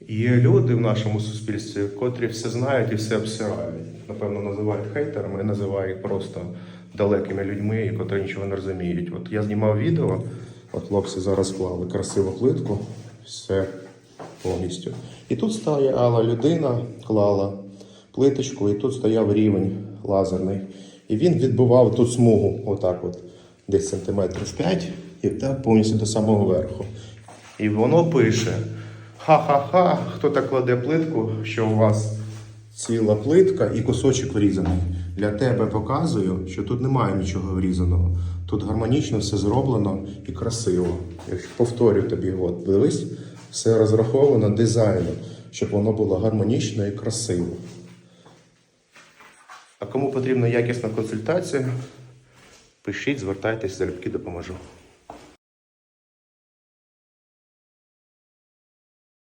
Є люди в нашому суспільстві, котрі все знають і все обсирають. Напевно, називають хейтерами, я називаю їх просто далекими людьми, котрі нічого не розуміють. От я знімав відео, от хлопці зараз клали красиву плитку, все повністю. І тут стояла людина, клала плиточку, і тут стояв рівень лазерний. І він відбивав тут смугу, отак от, десь сантиметрів 5, і так повністю до самого верху. І воно пише: ха-ха-ха, хто так кладе плитку, що у вас ціла плитка і кусочок врізаний. Для тебе показую, що тут немає нічого врізаного. Тут гармонічно все зроблено і красиво. Якщо повторю тобі, от дивись, все розраховано дизайном, щоб воно було гармонічно і красиво. А кому потрібна якісна консультація, пишіть, звертайтесь, залюбки допоможу.